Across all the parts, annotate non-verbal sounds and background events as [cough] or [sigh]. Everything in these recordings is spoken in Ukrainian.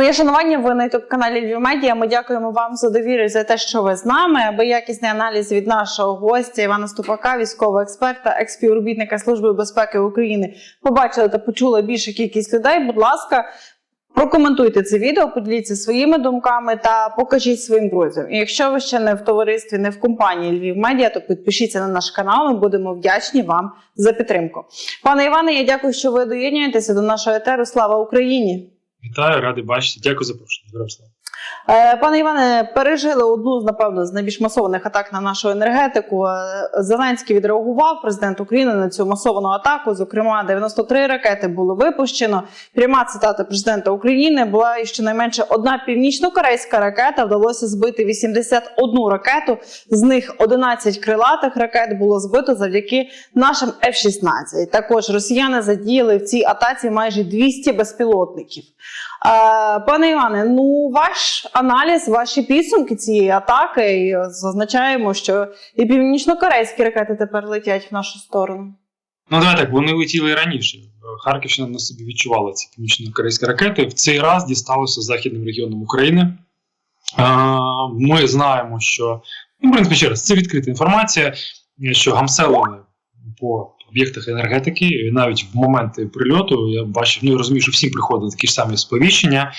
Моє шанування, ви на youtube каналі Львів Медіа. Ми дякуємо вам за довіру за те, що ви з нами. Аби якісний аналіз від нашого гостя Івана Ступака, військового експерта, експівробітника Служби безпеки України, побачили та почули більша кількість людей. Будь ласка, прокоментуйте це відео, поділіться своїми думками та покажіть своїм друзям. І якщо ви ще не в товаристві, не в компанії Львів Медіа, то підпишіться на наш канал. Ми будемо вдячні вам за підтримку. Пане Іване, я дякую, що ви доєднуєтеся до нашого етеру. Слава Україні! Вітаю, радий бачити. Дякую за запрошення. Е, Пане Іване, пережили одну з напевно з найбільш масованих атак на нашу енергетику. Е, Зеленський відреагував президент України на цю масовану атаку. Зокрема, 93 ракети було випущено. Пряма цитата президента України була і щонайменше одна північно-корейська ракета. Вдалося збити 81 ракету. З них 11 крилатих ракет було збито завдяки нашим F-16. Також росіяни задіяли в цій атаці майже 200 безпілотників. Е, Пане Іване, ну ваш аналіз, ваші підсумки цієї атаки і зазначаємо, що і північно-корейські ракети тепер летять в нашу сторону. Ну давай так, вони летіли раніше. Харківщина на собі відчувала ці північно-корейські ракети. В цей раз дісталося західним регіонам України. Ми знаємо, що ну, в принципі, ще раз, це відкрита інформація, що гамселили по об'єктах енергетики, навіть в моменти прильоту я бачив, ну і розумію, що всім приходили такі ж самі сповіщення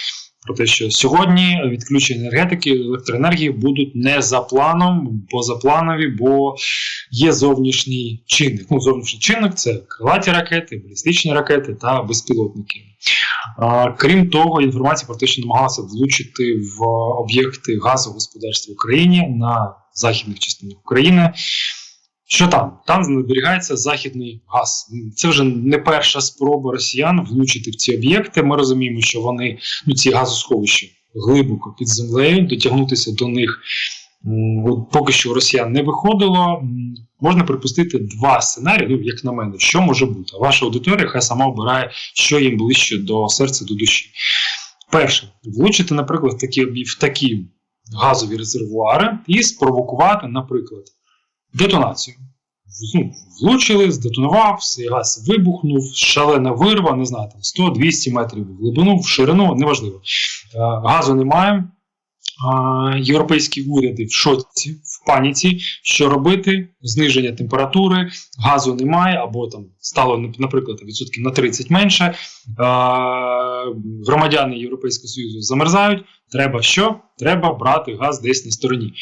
про те, що сьогодні відключення енергетики електроенергії будуть не за планом, позапланові, бо є зовнішній чинник. Ну, зовнішній чинник це крилаті ракети, балістичні ракети та безпілотники. А, крім того, інформація про те, що намагалася влучити в об'єкти газового господарства в Україні на західних частинах України. Що там? Там зберігається західний газ. Це вже не перша спроба росіян влучити в ці об'єкти. Ми розуміємо, що вони ну ці газосховища глибоко під землею, дотягнутися до них поки що росіян не виходило. Можна припустити два сценарії, ну як на мене, що може бути. Ваша аудиторія хай сама обирає, що їм ближче до серця, до душі. Перше, влучити, наприклад, такі, в такі газові резервуари і спровокувати, наприклад, детонацію. Ну, влучили, здетонував, газ вибухнув, шалена вирва, не знаю, там 100-200 метрів в глибину, в ширину, неважливо. Е, Газу немає. Європейські уряди в шоці, в паніці, що робити, зниження температури, газу немає, або там стало, наприклад, відсотків на 30 менше. Е, Громадяни Європейського Союзу замерзають. Треба що? Треба брати газ десь на стороні.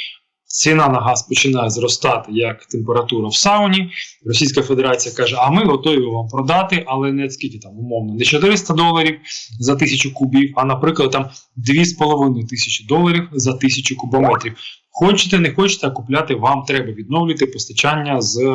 Ціна на газ починає зростати як температура в сауні. Російська Федерація каже: а ми готові вам продати, але не скільки там умовно, не 400 доларів за тисячу кубів, а наприклад, там 2,5 тисячі доларів за тисячу кубометрів. Хочете, не хочете, а купляти вам треба відновлювати постачання з е,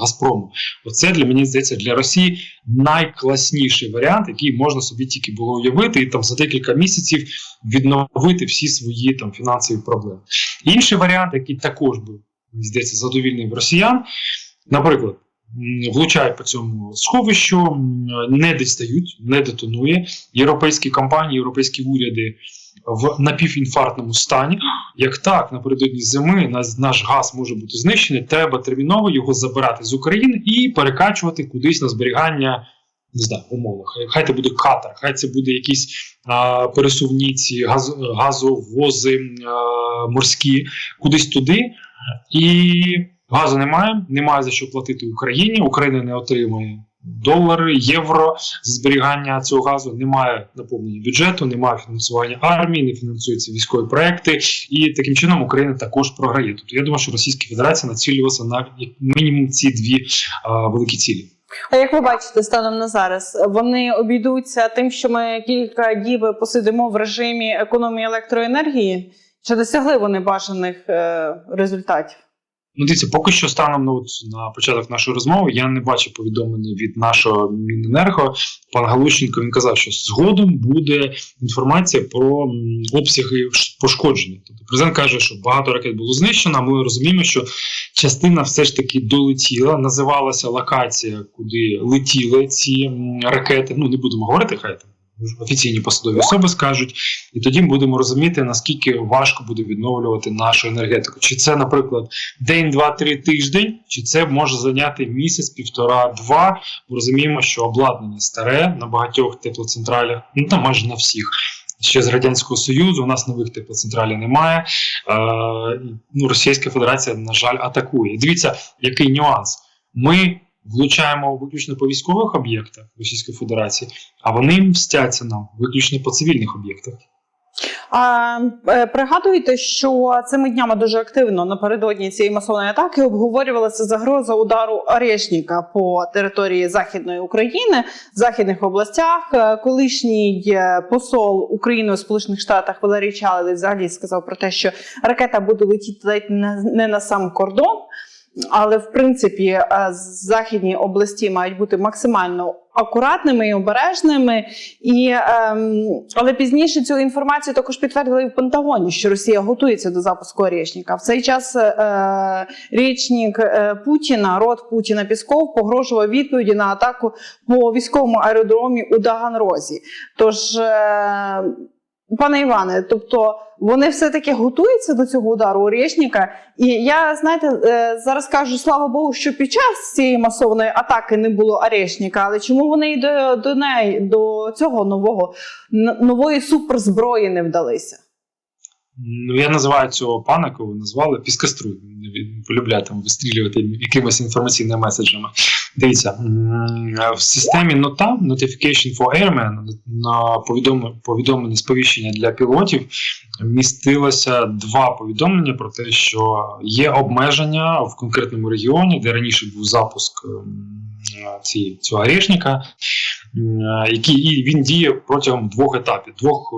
Газпрому. Оце для мені здається для Росії найкласніший варіант, який можна собі тільки було уявити, і там за декілька місяців відновити всі свої там фінансові проблеми. Інший варіант, який також був мені здається задовільний росіян, наприклад. Влучають по цьому сховищу, не дістають, не детонує. Європейські компанії, європейські уряди в напівінфарктному стані. Як так, напередодні зими наш, наш газ може бути знищений, треба терміново його забирати з України і перекачувати кудись на зберігання. Не знаю, умовно, хай, це буде катер, хай це буде якісь а, пересувні ці газ, газовози а, морські, кудись туди. І газу немає, немає за що платити Україні. Україна не отримує долари, євро зберігання цього газу. Немає наповнення бюджету, немає фінансування армії, не фінансуються військові проекти, і таким чином Україна також програє. Тобто я думаю, що Російська Федерація націлювалася на як мінімум ці дві а, великі цілі. А як ви бачите, станом на зараз вони обійдуться тим, що ми кілька діб посидимо в режимі економії електроенергії? Чи досягли вони бажаних е, результатів? Ну, дивіться, поки що станом на, от, на початок нашої розмови я не бачив повідомлення від нашого Міненерго. Пан Галущенко він казав, що згодом буде інформація про обсяги пошкодження. Тобто президент каже, що багато ракет було знищено. Ми розуміємо, що частина все ж таки долетіла. Називалася локація, куди летіли ці ракети. Ну не будемо говорити, хай там офіційні посадові особи скажуть, і тоді будемо розуміти, наскільки важко буде відновлювати нашу енергетику. Чи це, наприклад, день, два, три тиждень, чи це може зайняти місяць, півтора, два. Бо розуміємо, що обладнання старе на багатьох теплоцентралях, ну там майже на всіх. ще з радянського союзу. У нас нових теплоцентралів немає. Е, ну, Російська Федерація, на жаль, атакує. Дивіться, який нюанс. Ми влучаємо виключно по військових об'єктах Російської Федерації, а вони мстяться нам виключно по цивільних об'єктах. А, е, пригадуєте, що цими днями дуже активно напередодні цієї масової атаки обговорювалася загроза удару Орешника по території Західної України, в західних областях. Е, Колишній е, посол України у Сполучених Штатах Валерій Чалий взагалі сказав про те, що ракета буде летіти не на сам кордон. Але в принципі е, західні області мають бути максимально акуратними і обережними. І, ем, але пізніше цю інформацію також підтвердили в Пентагоні, що Росія готується до запуску Орєшніка. В цей час е, річник е, Путіна, рот Путіна Пісков, погрожував відповіді на атаку по військовому аеродромі у Таганрозі. Тож, пане Іване, тобто вони все-таки готуються до цього удару Орєшніка. І я знаєте, е, зараз кажу, слава Богу, що під час цієї масовної атаки не було Орешніка, але чому вони і до, до неї, до цього нового нової суперзброї не вдалися? Ну, я називаю цього пана, кого назвали, піскаструй. Він полюбляє там вистрілювати якимись інформаційними меседжами. Дивіться, в системі нота Notification for Airmen на повідомлення, сповіщення для пілотів містилося два повідомлення про те, що є обмеження в конкретному регіоні, де раніше був запуск ці, цього орешника, який і він діє протягом двох етапів, двох.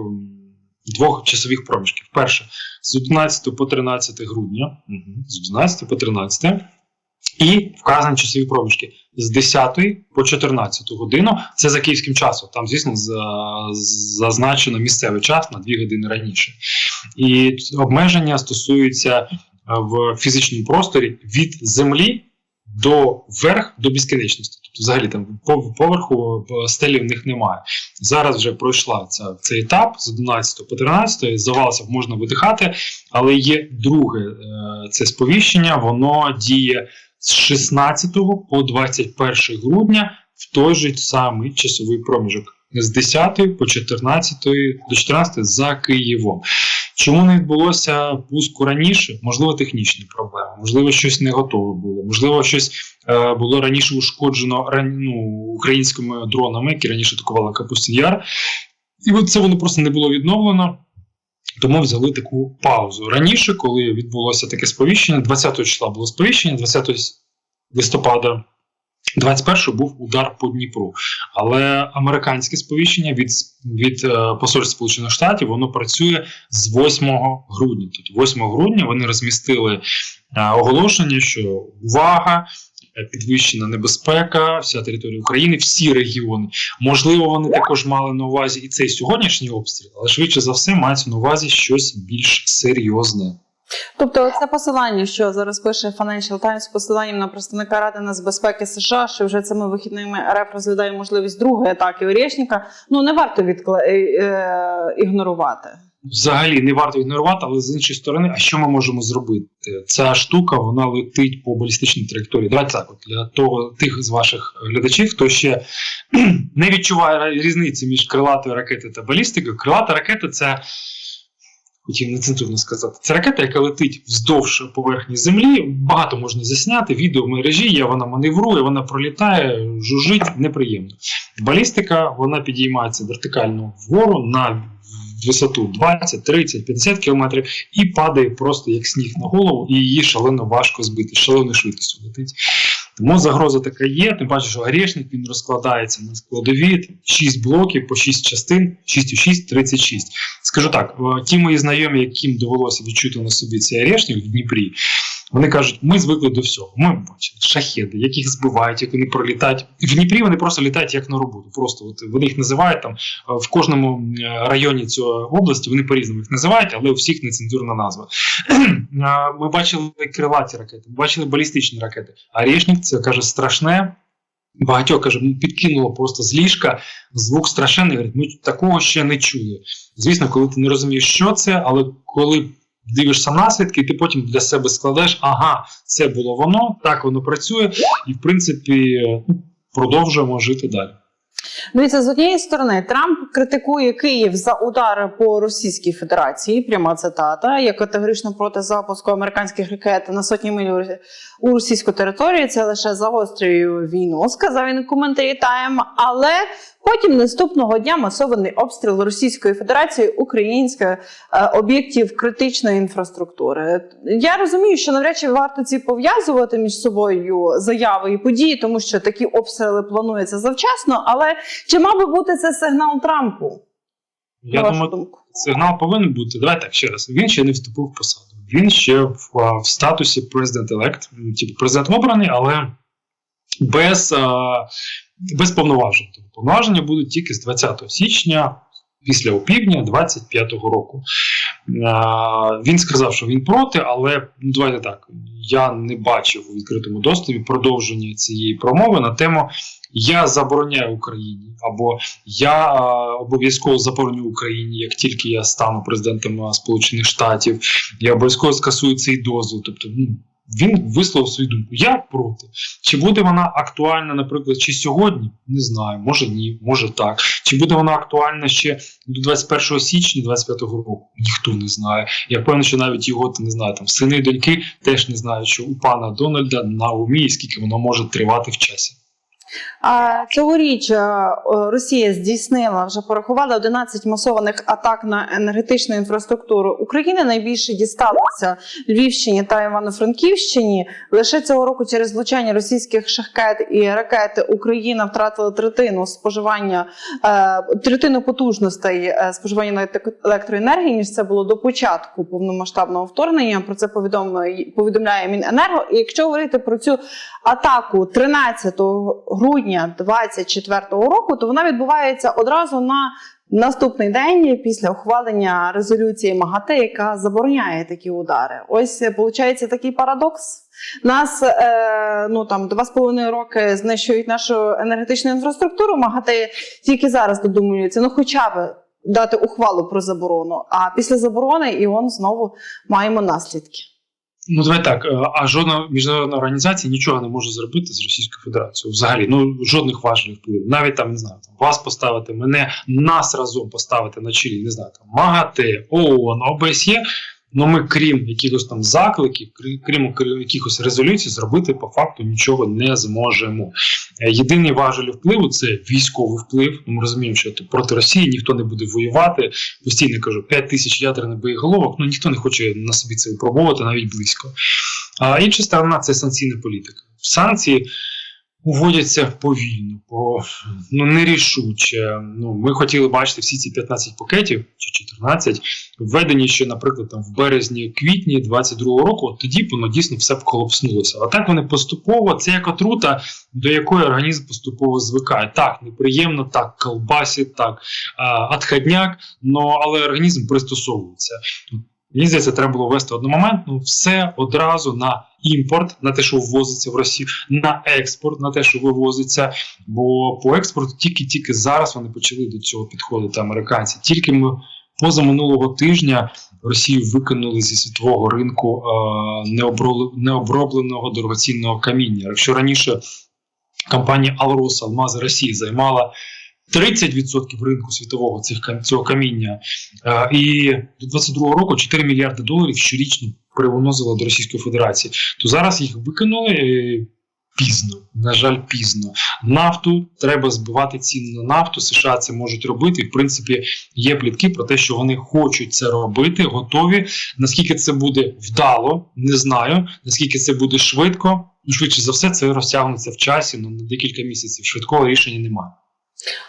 Двох часових проміжків. Перше, з 11 по 13 грудня, з 11 по 13, і вказані часові проміжки з 10 по 14 годину. Це за київським часом. Там, звісно, зазначено місцевий час на 2 години раніше. І обмеження стосуються е, в фізичному просторі від землі до верх до безкінечності. Тобто, взагалі там пов- поверху е, стелі в них немає. Зараз вже пройшла ця, цей етап з 11 по 13, здавалося б, можна видихати, але є друге е, це сповіщення, воно діє з 16 по 21 грудня в той же самий часовий проміжок. З 10 по 14 до 14 за Києвом. Чому не відбулося пуску раніше? Можливо, технічні проблеми, можливо, щось не готове було, можливо, щось е, було раніше ушкоджено ну, українськими дронами, які раніше атакували Капустін Яр. І це воно просто не було відновлено. Тому взяли таку паузу. Раніше, коли відбулося таке сповіщення, 20 числа було сповіщення, 20 листопада, 21 був удар по Дніпру. Але американське сповіщення від, від е, посольства Сполучених Штатів воно працює з 8 грудня. Тобто 8 грудня вони розмістили е, оголошення, що увага, підвищена небезпека, вся територія України, всі регіони. Можливо, вони також мали на увазі і цей сьогоднішній обстріл, але швидше за все мається на увазі щось більш серйозне. Тобто, це посилання, що зараз пише Financial Times посиланням на представника Ради нацбезпеки США, що вже цими вихідними РФ розглядає можливість другої атаки Орєшніка. Ну не варто відкла... е, е, ігнорувати. Взагалі не варто ігнорувати, але з іншої сторони, а що ми можемо зробити? Ця штука вона летить по балістичній траєкторії. Давайте так, от для того тих з ваших глядачів, хто ще [clears throat] не відчуває різниці між крилатою ракетою та балістикою. Крилата ракета це. Хотів нецензурно сказати. Це ракета, яка летить вздовж поверхні землі. Багато можна засняти. Відео в мережі є, вона маневрує, вона пролітає, жужить, неприємно. Балістика вона підіймається вертикально вгору на висоту 20, 30, 50 кілометрів і падає просто як сніг на голову, і її шалено важко збити, шаленою швидкістю летить. Тому загроза така є. Тим паче, що орешник він розкладається на складові 6 блоків по 6 частин, 6 у 6, 36. Скажу так: е, ті мої знайомі, яким довелося відчути на собі цей орешник в Дніпрі, вони кажуть, ми звикли до всього. Ми бачили шахеди, яких збивають, як вони пролітають. В Дніпрі вони просто літають як на роботу. Просто от вони їх називають там е, в кожному е, районі цієї області. Вони по-різному їх називають, але у всіх нецензурна назва. [clears throat] Ми бачили крилаті ракети, ми бачили балістичні ракети. А Решник це каже страшне. Багатьох каже, «Ну, підкинуло просто з ліжка, звук страшенний. Говорить, ми такого ще не чули. Звісно, коли ти не розумієш, що це, але коли дивишся наслідки, і ти потім для себе складаєш, ага, це було воно, так воно працює, і в принципі ну, продовжуємо жити далі. Дивіться, з однієї сторони, Трамп критикує Київ за удари по Російській Федерації. Пряма цитата. Я категорично проти запуску американських ракет на сотні миль у російську територію. Це лише загострює війну. Сказав він у коментарі Тайм. Але потім наступного дня масований обстріл Російської Федерації українських е, об'єктів критичної інфраструктури. Я розумію, що навряд чи варто ці пов'язувати між собою заяви і події, тому що такі обстріли плануються завчасно. Але чи мав би бути це сигнал Трампу? Я на думаю, думку? сигнал повинен бути. Давай так ще раз. Він ще не вступив в посаду. Він ще в, в статусі президент-елект, типу президент обраний, але без, а, без повноважень. Тобто повноваження будуть тільки з 20 січня. Після опівдня 25-го року він сказав, що він проти, але ну давайте так. Я не бачив у відкритому доступі продовження цієї промови на тему Я забороняю Україні або я обов'язково забороню Україні, як тільки я стану президентом Сполучених Штатів, я обов'язково скасую цей дозвіл. Тобто, ну він висловив свою думку. Я проти. Чи буде вона актуальна, наприклад, чи сьогодні? Не знаю, може ні, може так. Чи буде вона актуальна ще до 21 січня 25-го року? Ніхто не знає. Я певний, що навіть його не знаю, там сини і доньки теж не знають, що у пана Дональда на умі, скільки воно може тривати в часі. Цьогоріч е, Росія здійснила вже порахувала 11 масованих атак на енергетичну інфраструктуру України. Найбільше дісталося Львівщині та Івано-Франківщині. Лише цього року через влучання російських шахет і ракети Україна втратила третину споживання е, третину потужностей е, споживання електро- електроенергії ніж це було до початку повномасштабного вторгнення. Про це повідомляє Міненерго. І якщо говорити про цю атаку 13 грудня 2024 року, то вона відбувається одразу на наступний день після ухвалення резолюції МАГАТЕ, яка забороняє такі удари. Ось виходить такий парадокс. Нас е, ну там два з половиною роки знищують нашу енергетичну інфраструктуру. МАГАТЕ тільки зараз додумуються, ну хоча б дати ухвалу про заборону. А після заборони і он знову маємо наслідки. Ну, давай так, е, а жодна міжнародна організація нічого не може зробити з Російською Федерацією. Взагалі, ну жодних важливих впливів. Навіть там не знаю, там вас поставити, мене нас разом поставити на чолі, не знаю, там МАГАТЕ, ООН, ОБСЄ. Ну ми, крім якихось там закликів, крі- крім якихось резолюцій, зробити по факту нічого не зможемо. Е, Єдиний важель впливу це військовий вплив. Ну, Ми розуміємо, що проти Росії ніхто не буде воювати. Постійно кажу, 5 тисяч ядерних боєголовок. Ну ніхто не хоче на собі це випробовувати навіть близько. А інша сторона це санкційна політика. Санкції уводяться повільно, по ну нерішуче. Ну ми хотіли бачити всі ці 15 пакетів чи 14, введені ще, наприклад, там в березні-квітні 22-го року. От тоді воно дійсно все б колапснулося. А так вони поступово, це як отрута, до якої організм поступово звикає. Так, неприємно, так, колбасить, так, а, отходняк, але організм пристосовується. Мені здається, треба було ввести одномоментно все одразу на імпорт, на те, що ввозиться в Росію, на експорт, на те, що вивозиться. Бо по експорту тільки-тільки зараз вони почали до цього підходити американці. Тільки ми поза минулого тижня Росію викинули зі світового ринку е, необробленого дорогоцінного каміння. Якщо раніше компанія Алрос Алмази Росії займала 30% ринку світового цих цього каміння, е, і до 22 року 4 мільярди доларів щорічно привоносило до Російської Федерації, то зараз їх викинули. е, Пізно, на жаль, пізно. Нафту треба збивати ціну на нафту. США це можуть робити. В принципі, є плітки про те, що вони хочуть це робити, готові. Наскільки це буде вдало, не знаю. Наскільки це буде швидко, ну швидше за все, це розтягнеться в часі. Ну на декілька місяців. Швидкого рішення немає.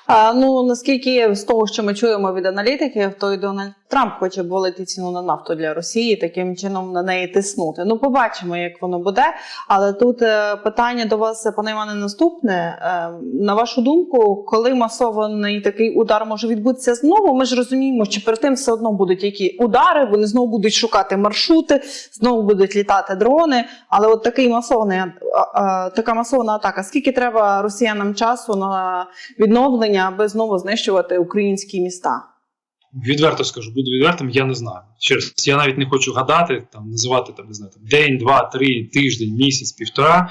А, ну наскільки з того, що ми чуємо від аналітиків, то й Дональд Трамп хоче обвалити ціну на нафту для Росії, таким чином на неї тиснути. Ну, побачимо, як воно буде. Але тут е, питання до вас, пане Іване, наступне. Е, на вашу думку, коли масований такий удар може відбутися знову? Ми ж розуміємо, що перед тим все одно будуть які удари, вони знову будуть шукати маршрути, знову будуть літати дрони. Але от такий масований така масована атака. Скільки треба росіянам часу на відновлення, аби знову знищувати українські міста? Відверто скажу, буду відвертим, я не знаю. Через я навіть не хочу гадати, там називати там, не знаю, там, день, два, три, тиждень, місяць, півтора.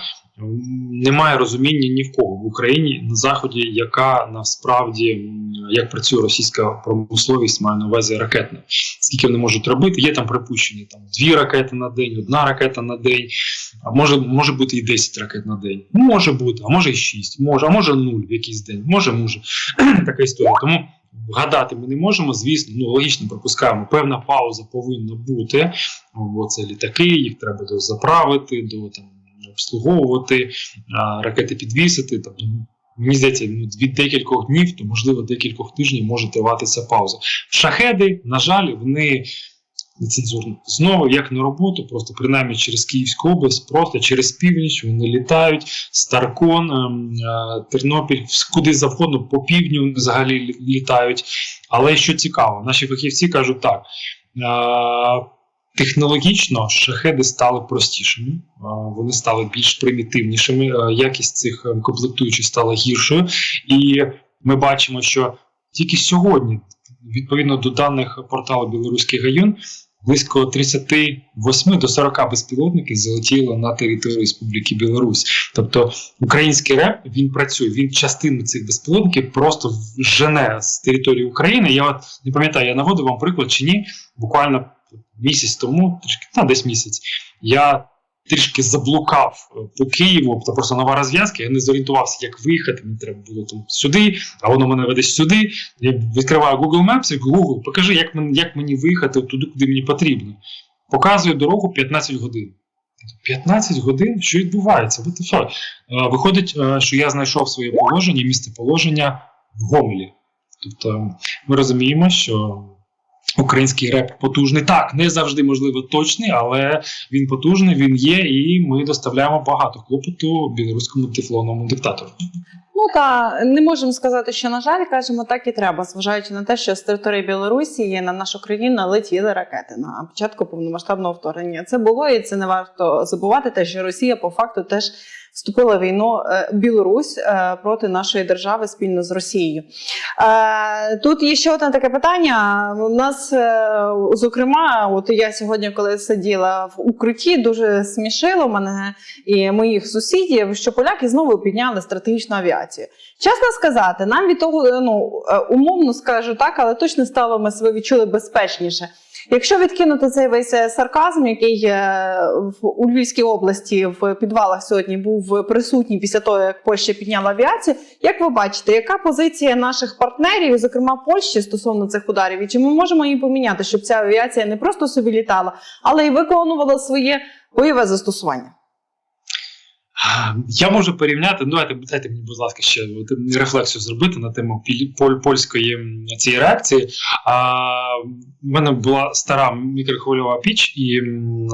Немає розуміння ні в кого в Україні на заході, яка насправді як працює російська промисловість, маю на увазі ракетна. Скільки вони можуть робити? Є там припущення там дві ракети на день, одна ракета на день. А може, може бути і 10 ракет на день. Може бути, а може і 6, може, а може 0 в якийсь день. Може, може. [clears throat] така історія. Тому вгадати ми не можемо. Звісно, ну логічно пропускаємо. Певна пауза повинна бути. Бо це літаки, їх треба заправити, до там обслуговувати, ракети підвісити. Тобто, мені здається, ну, від декількох днів, то можливо декількох тижнів може триватися пауза. Шахеди, на жаль, вони нецензурно. Знову як на роботу, просто принаймні через Київську область, просто через північ вони літають, Старкон, ем, е, Тернопіль, куди завгодно, по півдню взагалі літають. Але що цікаво, наші фахівці кажуть так. Технологічно шахеди стали простішими, вони стали більш примітивнішими. Якість цих комплектуючих стала гіршою, і ми бачимо, що тільки сьогодні, відповідно до даних порталу Білоруський гайон, близько 38 до 40 безпілотників залетіло на територію Республіки Білорусь. Тобто український реп він працює. Він частину цих безпілотників просто жене з території України. Я от не пам'ятаю, я наводив вам приклад чи ні. Буквально місяць тому, трішки та десь місяць, я трішки заблукав е, по Києву, то просто нова розв'язка. Я не зорієнтувався, як виїхати. Мені треба було там сюди, а воно мене веде сюди. Я відкриваю Google Maps і Google, покажи, як мені, як мені виїхати туди, куди мені потрібно. Показує дорогу 15 годин. 15 годин? Що відбувається? What? Е, Виходить, е, що я знайшов своє положення, місце положення в Гомелі. Тобто ми розуміємо, що український реп потужний. Так, не завжди можливо точний, але він потужний, він є, і ми доставляємо багато клопоту білоруському тефлоновому диктатору. Ну та не можемо сказати, що на жаль, кажемо, так і треба, зважаючи на те, що з території Білорусі на нашу країну летіли ракети на початку повномасштабного вторгнення. Це було і це не варто забувати. Те, що Росія по факту теж вступила в війну е, Білорусь е, проти нашої держави спільно з Росією. Е, Тут є ще одне таке питання. У нас, зокрема, от я сьогодні, коли сиділа в укритті, дуже смішило мене і моїх сусідів, що поляки знову підняли стратегічну авіацію. Чесно сказати, нам від того, ну умовно скажу так, але точно стало ми себе відчули безпечніше. Якщо відкинути цей весь е, сарказм, який е, у Львівській області в підвалах сьогодні був присутній після того, як Польща підняла авіацію, як ви бачите, яка позиція наших партнерів, зокрема Польщі, стосовно цих ударів, і чи ми можемо її поміняти, щоб ця авіація не просто собі літала, але й виконувала своє бойове застосування? Я можу порівняти. Ну, давайте дайте мені, будь ласка, ще рефлексію зробити на тему польської цієї реакції. А, в мене була стара мікрохвильова піч, і м, е,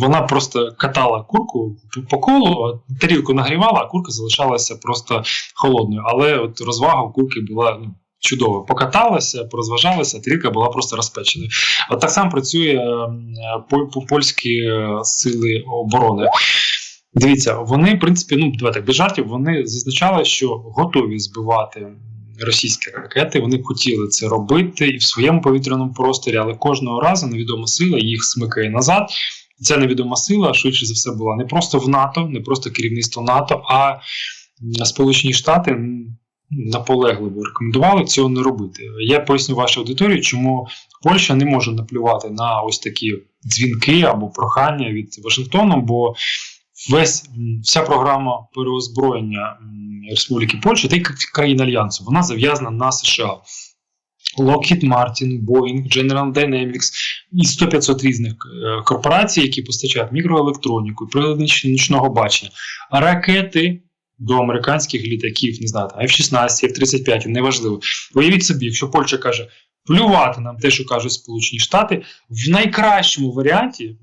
вона просто катала курку по- колу, тарілку нагрівала, а курка залишалася просто холодною. Але от розвага у курки була. Ну, Чудово, покаталася, порозважалася, тарілка була просто розпеченою. От так само працює по- по- польські е, сили оборони. Дивіться, вони, в принципі, ну давайте без жартів, вони зазначали, що готові збивати російські ракети. Вони хотіли це робити і в своєму повітряному просторі, але кожного разу невідома сила їх смикає назад. Ця невідома сила, швидше за все, була не просто в НАТО, не просто керівництво НАТО, а Сполучені Штати наполегливо рекомендували цього не робити. Я поясню вашій аудиторії, чому Польща не може наплювати на ось такі дзвінки або прохання від Вашингтону, бо весь вся програма переозброєння Республіки Польща та й країн Альянсу, вона зав'язана на США. Lockheed Martin, Boeing, General Dynamics і 100-500 різних е, корпорацій, які постачають мікроелектроніку, прилади нічного бачення, ракети до американських літаків, не знаю, F-16, F-35, неважливо. Уявіть собі, якщо Польща каже, плювати нам те, що кажуть Сполучені Штати, в найкращому варіанті е,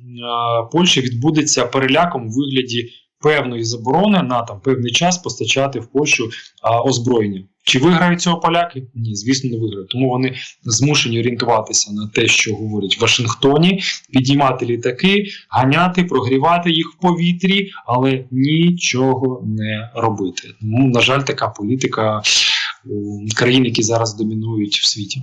Польща відбудеться переляком у вигляді певної заборони на там певний час постачати в Польщу а, озброєння. Чи виграють цього поляки? Ні, звісно, не виграють. Тому вони змушені орієнтуватися на те, що говорять в Вашингтоні, підіймати літаки, ганяти, прогрівати їх в повітрі, але нічого не робити. Тому, на жаль, така політика у країн, які зараз домінують в світі.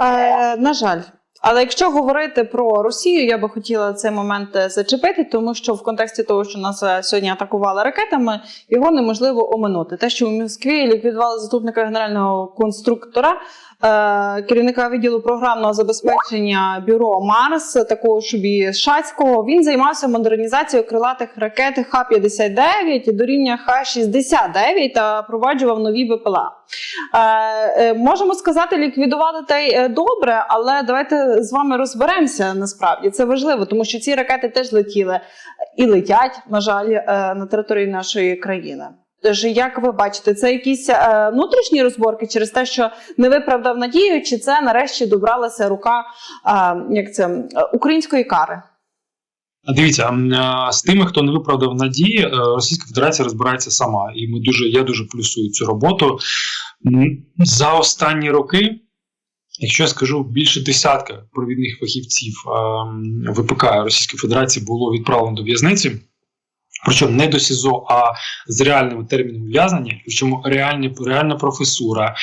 Е, на жаль, Але якщо говорити про Росію, я би хотіла цей момент е, зачепити, тому що в контексті того, що нас е, сьогодні атакували ракетами, його неможливо оминути. Те, що в Москві ліквідували заступника генерального конструктора, керівника відділу програмного забезпечення бюро Марс, такого ж Шацького, він займався модернізацією крилатих ракет Х-59 до рівня Х-69 та впроваджував нові БПЛА. Е, е, можемо сказати, ліквідували та й е, добре, але давайте з вами розберемося насправді. Це важливо, тому що ці ракети теж летіли і летять, на жаль, е, на території нашої країни. Тож, як ви бачите, це якісь е, внутрішні розборки через те, що не виправдав надію, чи це нарешті добралася рука е, як це, е, української кари? Дивіться, з тими, хто не виправдав надії, е, Російська Федерація розбирається сама, і ми дуже я дуже плюсую цю роботу. За останні роки, якщо я скажу більше десятка провідних фахівців ВПК Російської Федерації було відправлено до в'язниці. Причому не до СІЗО, а з реальним терміном ув'язнення, причому реальні, реальна професура,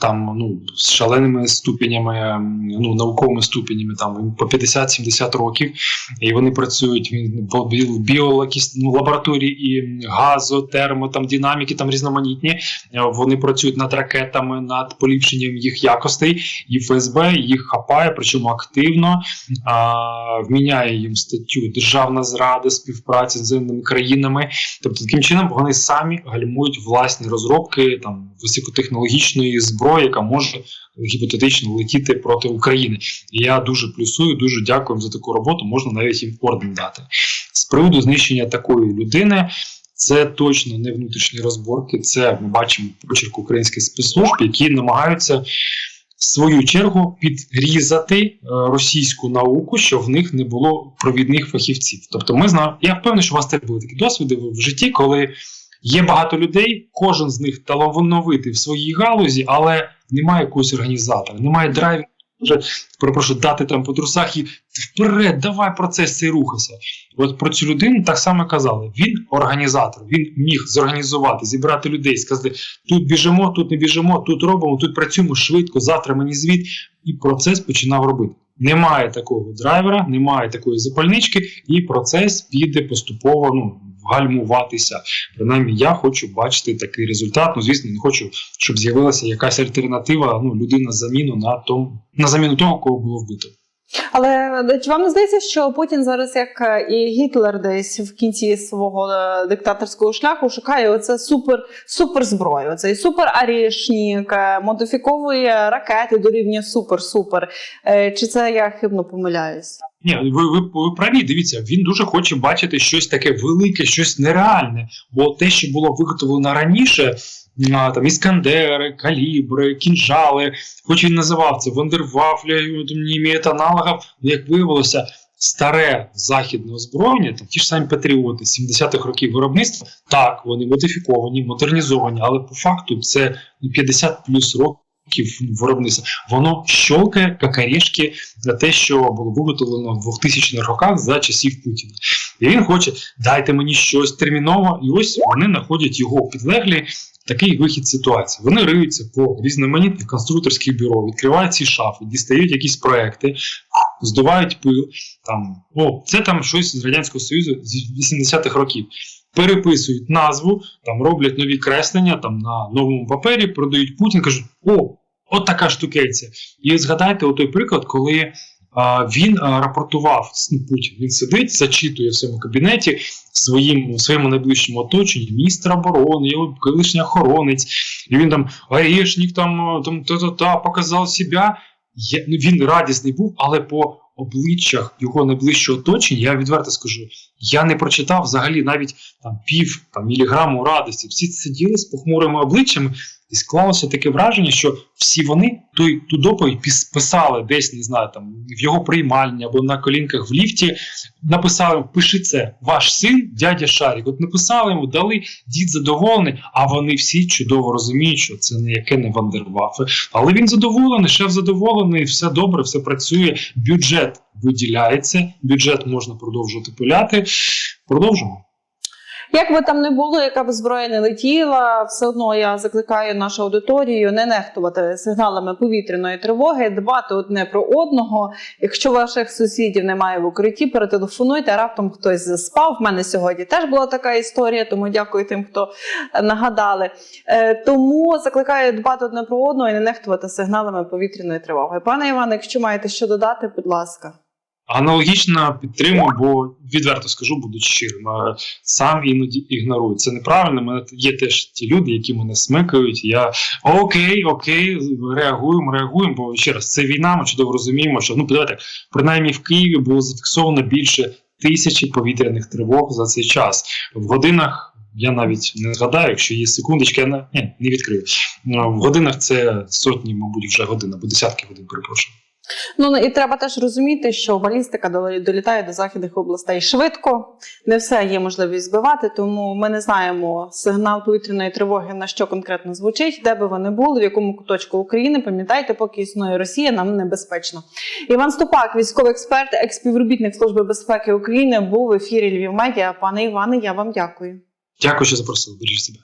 там ну з шаленими ступенями, ну науковими ступенями, там по 50-70 років, і вони працюють в біо- біо- якісь, ну, і газо, термо, там динаміки, там різноманітні. Е, Вони працюють над ракетами, над поліпшенням їх якостей, і ФСБ їх хапає, причому активно а, вміняє їм статтю державна зрада, співпраця з іноземними країнами. Тобто, таким чином вони самі гальмують власні розробки там високотехнологічної зброї, яка може гіпотетично летіти проти України. І я дуже плюсую, дуже дякую за таку роботу. Можна навіть їм орден дати. З приводу знищення такої людини. Це точно не внутрішні розборки. Це ми бачимо почерк українських спецслужб, які намагаються в свою чергу підрізати е, російську науку, що в них не було провідних фахівців. Тобто, ми знаємо, я впевнений, що у вас теж були такі досвіди в житті, коли є багато людей, кожен з них талановитий в своїй галузі, але немає якогось організатора, немає драйву. Може, перепрошую, дати там по трусах і вперед, давай процес цей рухайся. От про цю людину так само казали. Він організатор, він міг зорганізувати, зібрати людей, сказати: тут біжимо, тут не біжимо, тут робимо, тут працюємо швидко, завтра мені звіт, і процес починав робити. Немає такого драйвера, немає такої запальнички, і процес піде поступово ну, гальмуватися. Принаймні, я хочу бачити такий результат. Ну, звісно, не хочу, щоб з'явилася якась альтернатива, ну, людина заміну на тому, на заміну того, кого було вбито. Але чи вам не здається, що Путін зараз, як е, і Гітлер, десь в кінці свого е, диктаторського шляху шукає оце супер суперзброю, оцей супер арішнік, е, модифіковує ракети до рівня супер-супер. Чи це я хибно помиляюсь? Ні, ви, ви, ви праві, дивіться, він дуже хоче бачити щось таке велике, щось нереальне. Бо те, що було виготовлено раніше, а, там іскандери, калібри, кінжали, хоч він називав це Вандервафля, не має аналогів, як виявилося, старе західне озброєння, там ті ж самі патріоти 70-х років виробництва, так, вони модифіковані, модернізовані, але по факту це ну, 50 плюс років. Виробництва воно щолкає какарішки на те, що було виготовлено в 2000-х роках за часів Путіна. І він хоче, дайте мені щось терміново, і ось вони знаходять його підлеглі такий вихід ситуації. Вони риються по різноманітних конструкторських бюро, відкривають ці шафи, дістають якісь проекти, здувають пил. Там, о, це там щось з Радянського Союзу з 80-х років. Переписують назву, там роблять нові креслення там на новому папері, продають Путін, кажуть, о, от така штукеця. І згадайте той приклад, коли а, він а, рапортував ну, Путін. Він сидить, зачитує в своєму кабінеті своїм своєму найближчому оточенні, міністр оборони, його колишній охоронець, і він там Орешник, там там та-та-та, показав себе. Я, ну, він радісний був, але по обличчях його найближчого оточення, я відверто скажу, я не прочитав взагалі навіть там пів там, міліграму радості. Всі сиділи з похмурими обличчями, і склалося таке враження, що всі вони той, ту доповідь писали десь, не знаю, там в його приймальні або на колінках в ліфті. Написали: пиши це, ваш син, дядя Шарік. От написали йому, дали дід задоволений, а вони всі чудово розуміють, що це не яке не вандервафи. Але він задоволений, шеф задоволений, все добре, все працює. Бюджет виділяється, бюджет можна продовжувати пиляти. Продовжимо. Як би там не було, яка б зброя не летіла, все одно я закликаю нашу аудиторію не нехтувати сигналами повітряної тривоги, дбати одне про одного. Якщо ваших сусідів немає в укритті, перетелефонуйте. Раптом хтось заспав. В мене сьогодні теж була така історія, тому дякую тим, хто е, нагадали. Е, Тому закликаю дбати одне про одного і не нехтувати сигналами повітряної тривоги. Пане Іване, якщо маєте що додати, будь ласка. Аналогічно підтримую, бо відверто скажу, буду щирим. Сам іноді ігнорую. Це неправильно. Мене є теж ті люди, які мене смикають. Я окей, окей, реагуємо, реагуємо. Бо ще раз, це війна. Ми чудово розуміємо, що ну давайте, принаймні в Києві було зафіксовано більше тисячі повітряних тривог за цей час. В годинах я навіть не згадаю, якщо є секундочки, я не, не відкрию. В годинах це сотні, мабуть, вже годин або десятки годин, перепрошую. Ну і треба теж розуміти, що балістика долітає до західних областей швидко. Не все є можливість збивати, тому ми не знаємо сигнал повітряної тривоги на що конкретно звучить, де би вони були, в якому куточку України. Пам'ятайте, поки існує Росія, нам небезпечно. Іван Ступак, військовий експерт, експівробітник Служби безпеки України, був в ефірі Львів Медіа. Пане Іване, я вам дякую. Дякую, що запросили. Бережіть себе.